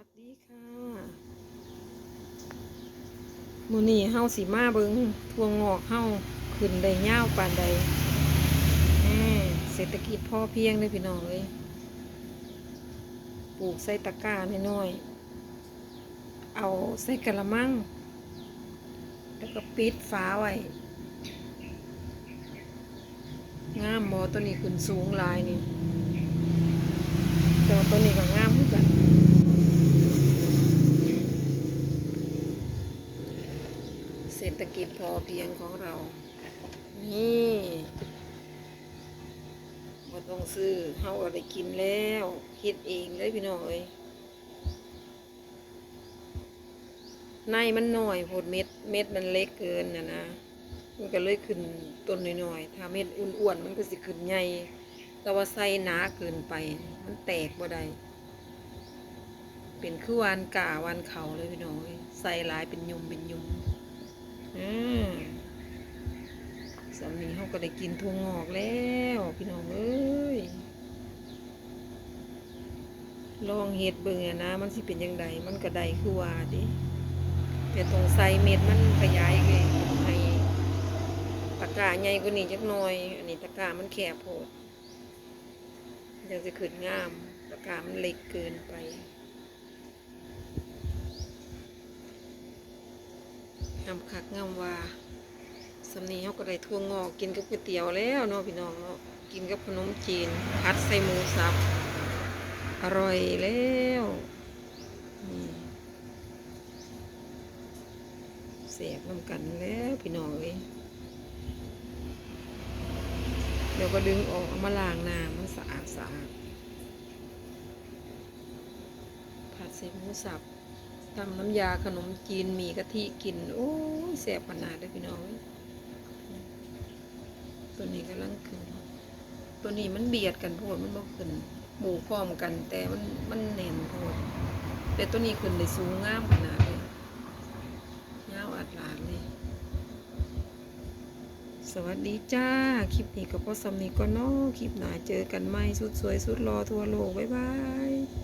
วัสดีค่ะมื้อนี้เฮาสิมาเบิงทวงอกเฮาขึ้นได้ยาวปานใดเศรษฐกิจพอเพียงเด้อพี่น้องเอ้ยปลูกใส่ตะกร้าน้อยๆเอาใส่กะละมัง แล้วก็ปิดฝาไว้งามบ่ตัวนี้ขึ้นสูงลายนี่แต่ว่าตัวนี้ก็งาม เศรษฐกิจพอเพียงของเรา นี่บ่ต้องซื้อเฮาก็ได้กินแล้วคิดเองเลยพี่น้องเอ้ยในมันหน่อยโพดเม็ดเม็ดมันเล็กเกินนะนะมันก็เลยขึ้นต้นน้อยๆถ้าเม็ดอ้วนๆมันก็สิขึ้นใหญ่แต่ว่าใส่หนาเกินไป มันแตกบ่ได้เป็นคือวานก่าวานเขาเลยพี่น้องเอ้ยใส่หลายเป็นยุมเป็นยุม อ่าสามีเขาก็ได้กินทั่วงอกแล้ว พี่น้องเอ้ยลองเฮ็ดเบิ่อนะ มันสิเป็นยังไงมันก็ได้คือว่าดิแต่ตรงใสเม็ดมันขยายเลยให้ตะกาใหญ่กว่านี้จักหน่อย อันนี้ตะกามันแคบโพดยังจะขึ้นงามตะกามันเล็กเกินไป งามคักงามว่าสำนีเขาก็ได้ทั่วงอกกินกับก๋วยเตี๋ยวแล้วเนาะพี่น้องเนาะกินกับขนมจีนพัดใส่หมูสับ อร่อยแล้วนี่เสียบน้ำกันแล้วพี่น้องเอ้ยเดี๋ยวก็ดึงออกเอามาล้างน้ำมันสะอาดสะอาดผัดใส่หมูสับ ทำน้ำยาขนมจีนมีกะทิกิน โอ้ยแสบขนาดเลยพี่น้องตัวนี้กำลังขึ้น ตัวนี้มันเบียดกันโพดมันบ่ขึ้นหมู่พร้อมกัน แต่มันมันแน่นโพดแต่ตัวนี้ขึ้นได้สูงงามขนาดเลยยาวอัดหลานเลยสวัสดีจ้า คลิปนี้ก็พอสำนีก็นอคลิปหนาเจอกันใหม่สุดสวย สุดรอทั่วโลก บ๊ายบาย